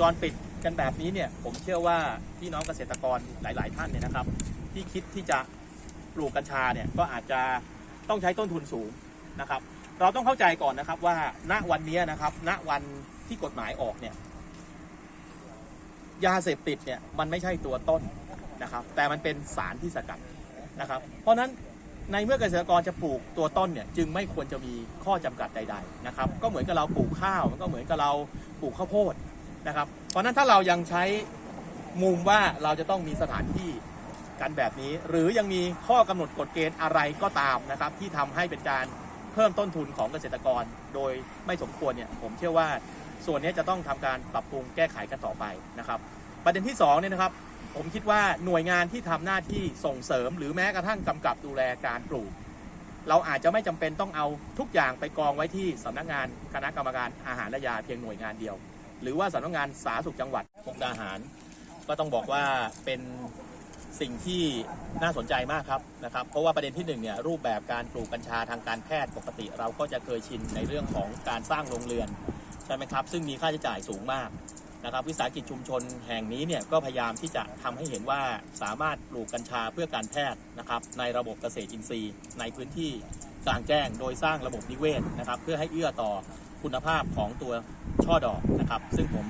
จรปิดกันแบบนี้เนี่ยผมเชื่อว่าพี่น้องเกษตรกรหลาย ๆ ท่านเนี่ยนะครับ ที่คิดที่จะปลูกกัญชาเนี่ยก็อาจจะต้องใช้ต้นทุนสูงนะครับ เราต้องเข้าใจก่อนนะครับว่าณวันนี้นะครับณวันที่กฎหมายออกเนี่ยยาเสพติดเนี่ยมันไม่ใช่ตัวต้นนะครับ แต่มันเป็นสารที่สกัดนะครับ เพราะฉะนั้นในเมื่อเกษตรกรจะปลูกตัวต้นเนี่ยจึงไม่ควรจะมีข้อจำกัดใด ๆนะครับ ก็เหมือนกับเราปลูกข้าวมันก็เหมือนกับเราปลูกข้าวโพด นะครับ เพราะฉะนั้นถ้าเรายังใช้มุมว่าเราจะต้องมีสถานที่กันแบบนี้ หรือยังมีข้อกำหนดกฎเกณฑ์อะไรก็ตามนะครับ ที่ทำให้เป็นการเพิ่มต้นทุนของเกษตรกร โดยไม่สมควรเนี่ยผมเชื่อว่าส่วนนี้จะต้องทำการปรับปรุงแก้ไขกันต่อไปนะครับ ประเด็นที่สองเนี่ยนะครับ ผมคิดว่าหน่วยงานที่ทำหน้าที่ส่งเสริม หรือแม้กระทั่งกำกับดูแลการปลูก เราอาจจะไม่จำเป็นต้องเอาทุกอย่างไปกองไว้ที่สำนักงานคณะกรรมการอาหารและยาเพียงหน่วยงานเดียว หรือว่าสำนักงานสาธารณสุขจังหวัดมุกดาหาร ก็ต้องบอกว่าเป็นสิ่งที่น่าสนใจมากครับนะครับ เพราะว่าประเด็นที่หนึ่งเนี่ยรูปแบบการปลูกกัญชาทางการแพทย์ปกติ เราก็จะเคยชินในเรื่องของการสร้างโรงเรือนใช่ไหมครับ ซึ่งมีค่าใช้จ่ายสูงมากนะครับ วิสาหกิจชุมชนแห่งนี้เนี่ยก็พยายามที่จะทำให้เห็นว่าสามารถปลูกกัญชาเพื่อการแพทย์นะครับในระบบเกษตรอินทรีย์ ในพื้นที่กลางแจ้ง โดยสร้างระบบนิเวศนะครับ เพื่อให้เอื้อต่อ คุณภาพของตัวช่อดอกนะครับ ซึ่งผม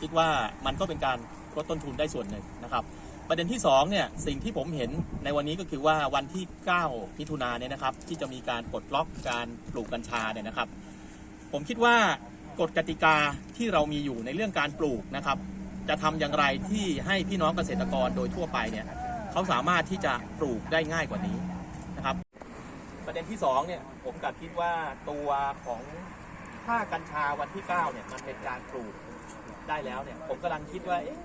คิดว่ามันก็เป็นการลดต้นทุนได้ส่วนหนึ่งนะครับ ประเด็นที่2เนี่ยสิ่งที่ผมเห็นในวันนี้ก็คือว่าวันที่ 9 มิถุนาเนี่ยนะครับ ที่จะมีการปลดล็อกการปลูกกัญชาเนี่ยนะครับ ผมคิดว่ากฎกติกาที่เรามีอยู่ในเรื่องการปลูกนะครับ จะทำอย่างไรที่ให้พี่น้องเกษตรกรโดยทั่วไปเนี่ยเขาสามารถที่จะปลูกได้ง่ายกว่านี้นะครับ ประเด็นที่สองเนี่ยผมกลับคิดว่าตัวของ ถ้ากัญชาวันที่ 9 เนี่ยมันเป็นการปลูกได้แล้วเนี่ย ผมกำลังคิดว่าเอ๊ะ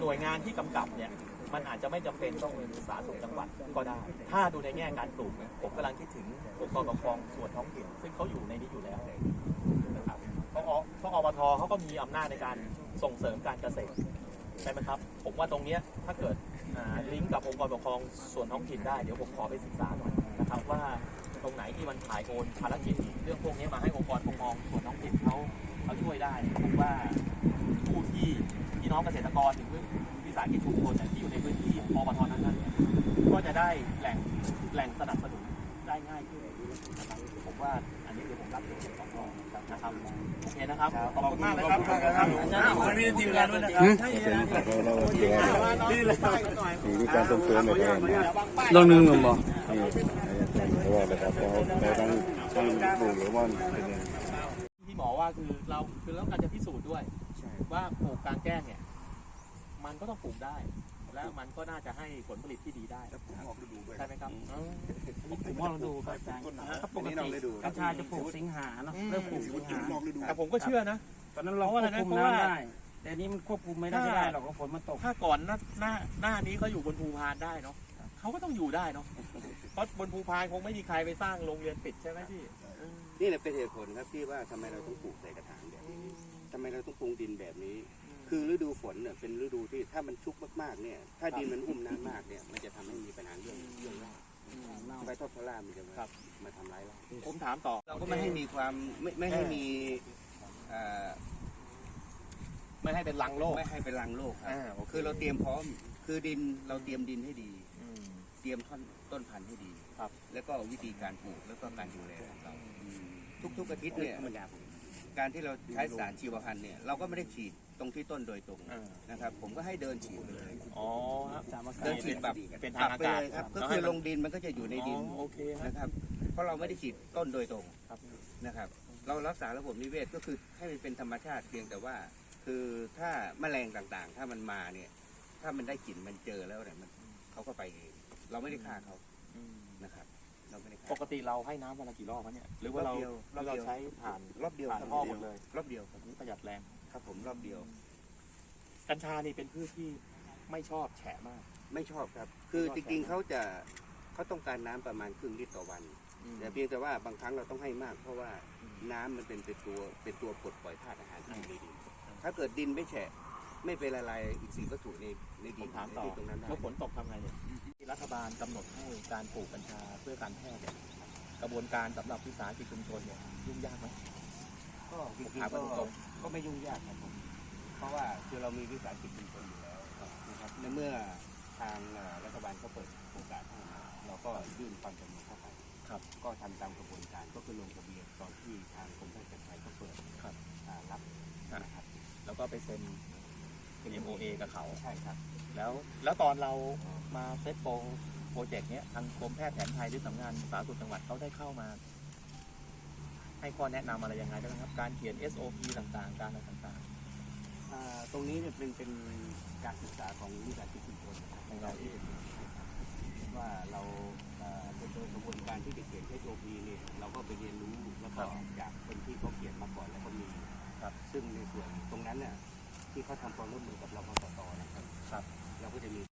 หน่วยงานที่กำกับเนี่ย มันอาจจะไม่จำเป็นต้องเป็นสาธารณสุขจังหวัดก็ได้ ถ้าดูในแง่การปลูกเนี่ยผมกำลังคิดถึงองค์กรปกครองส่วนท้องถิ่นซึ่งเขาอยู่ในนี้อยู่แล้วนะครับเพราะอเพราะอบทเขาก็มีอำนาจในการส่งเสริมการเกษตรใช่ไหมครับ ผมว่าตรงเนี้ยถ้าเกิดอ่าลิงก์กับองค์กรปกครองส่วนท้องถิ่นได้เดี๋ยวผมขอไปศึกษาหน่อย ครับว่าตรงไหนที่มันถ่ายโอนภารกิจเรื่องพวกนี้มาให้องค์กรปกครองส่วนท้องถิ่นเขาเขาช่วยได้ผมว่าผู้ที่พี่น้องเกษตรกรหรือวิสาหกิจชุมชนเนี่ยที่อยู่ในพื้นที่อบทนั้นๆเนี่ยก็จะได้แหล่งแหล่งสนับสนุนได้ง่ายขึ้นนะครับผมว่าอันนี้คือผมรับเป็นของรองนะครับโอเคนะครับขอบคุณมากเลยครับครับวันนี้ทีมงานด้วยนะใช่เราเราเกี่ยวกับมีการส่งเสริมแบบนี้นะลองหนึ่งหนุ่มบ่ นี่เพราะว่านะครับเราเราต้องต้องปลูกหรือว่าเป็นยังไงที่หมอว่าคือเราคือต้องการจะพิสูจน์ด้วยว่าปลูกกลางแจ้งเนี่ย มันก็ต้องปลูกได้ และมันก็น่าจะให้ผลผลิตที่ดีได้ใช่ไหมครับผมว่าเราดูครับอาจารย์ถ้าปกติกัญชาจะปลูกสิงหาเนาะเริ่มปลูกสิงหาแต่ผมก็เชื่อนะ ตอนนั้นเราควบคุมน้ำได้ แต่อันนี้มันควบคุมไม่ได้ไม่ได้หรอกเพราะฝนมันตก ถ้าก่อนหน้าหน้าหน้านี้เขาอยู่บนภูพานได้เนาะ เขาก็ต้องอยู่ได้เนาะเพราะบนภูพานคงไม่มีใครไปสร้างโรงเรียนปิดใช่ไหมพี่อืมนี่แหละเป็นเหตุผลครับที่ว่าทำไมเราต้องปลูกใส่กระถางแบบนี้ทำไมเราต้องปรุงดินแบบนี้ คือฤดูฝนเนี่ยเป็นฤดูที่ถ้ามันชุกมากๆเนี่ย ถ้าดินมันอุ้มน้ำมากเนี่ยมันจะทำให้มีปัญหาเรื่องเรื่องรากใบทอดพลามันจะมามาทำร้ายเราผมถามต่อเราก็ไม่ให้มีความไม่ไม่ให้มีเอ่อไม่ให้เป็นลังโลกไม่ให้เป็นรังโรคครับอ่าโอเค คือเราเตรียมพร้อม คือดินเราเตรียมดินให้ดีอืม เตรียมต้นต้นพันธุ์ให้ดีครับ แล้วก็วิธีการปลูกแล้วก็การดูแลของเราทุกๆอาทิตย์เนี่ยการที่เราใช้สารชีวพันธุ์เนี่ยเราก็ไม่ได้ฉีดตรงที่ต้นโดยตรงอ่านะครับ ผมก็ให้เดินฉีดไปเลยอ๋อครับเดินฉีดแบบเป็นปทางรับอาไปกาศเลยครับก็คือลงดินมันก็จะอยู่ในดินอ๋อโอเคครับนะครับ เพราะเราไม่ได้ฉีดต้นโดยตรงครับนะครับ เรารักษาระบบนิเวศก็คือให้มันเป็นธรรมชาติเพียงแต่ว่า คือถ้าแมลงต่างๆ ถ้ามันมาเนี่ย ถ้ามันได้กลิ่นมันเจอแล้วเนี่ยมันเขาก็ไปเอง เราไม่ได้ฆ่าเขาอืมนะครับ เราไม่ได้ปฆ่ากติเราให้น้ำวันละกี่รอบวะเนี่ย หรือว่าเรารอบเดียวหรือเราใช้ผ่าน รอบเดียวผ่านครับท่อหมดเลย รอบเดียวครับนี่ประหยัดแรงครับผมรอบเดียว กัญชานี่เป็นพืชที่ไม่ชอบแฉะมาก ไม่ชอบครับ คือจริงๆเขาจะเขาต้องการน้ำประมาณครึ่งลิตรต่อวัน แต่เพียงแต่ว่าบางครั้งเราต้องให้มาก เพราะว่าน้ำมันเป็นเป็นตัวเป็นตัวปลดปล่อยธาตุอาหารที่อยู่ในดิน ถ้าเกิดดินไม่แฉะไม่เป็นละลายอินทรีย์วัตถุในในผดินมถามต่อในที่ตรงนั้นได้แล้วฝนตกทำไงเนี่ย ที่รัฐบาลกำหนดให้การปลูกกัญชาเพื่อการแพทย์เนี่ยกระบวนการสำหรับวิสาหกิจชุมชนเนี่ยยุ่งยากไหมก็จริงถามๆกัก็นตรงก็ไม่ยุ่งยากครับผมๆเพราะว่าคือเรามีวิสาหกิจชุมชนอยู่แล้วนะครับในเมื่อทางเอ่อรัฐบาลเขาเปิดโอกาสให้มาเราก็ยื่นความจำนงเข้าไปครับ ก็ทำตามกระบวนการก็คือลงทะเบียนตอนที่ทางกรมแพทย์แผนไทยก็เปิดครับอ่ารับนะครับแล้วก็ไปเซ็น MOA กับเขา ใช่ครับ แล้วแล้วตอนเรามาเซตโปรโปรเจกต์เนี้ยทางกรมแพทย์แผนไทยหรือสำนักงานสาธารณสุขจังหวัดเขาได้เข้ามา ให้ข้อแนะนำอะไรยังไงบ้างครับ การเขียน SOP ต่างๆ การอะไรต่าง อ่าตรงนี้เนี่ยเป็นเป็นการศึกษาของวิสาหกิจชุมชนนะครับของเราเองว่าเราเอ่อเป็นโดยกระบวนการที่จะเขียน SOP เนี่ยเราก็ไปเรียนรู้แล้วก็จากคนที่เขาเขียนมาก่อนแล้วก็มีครับ ซึ่งในส่วนตรงนั้นเนี่ย ที่เขาทำความร่วมมือกับเราพสตนะครับ ครับ เราก็จะมี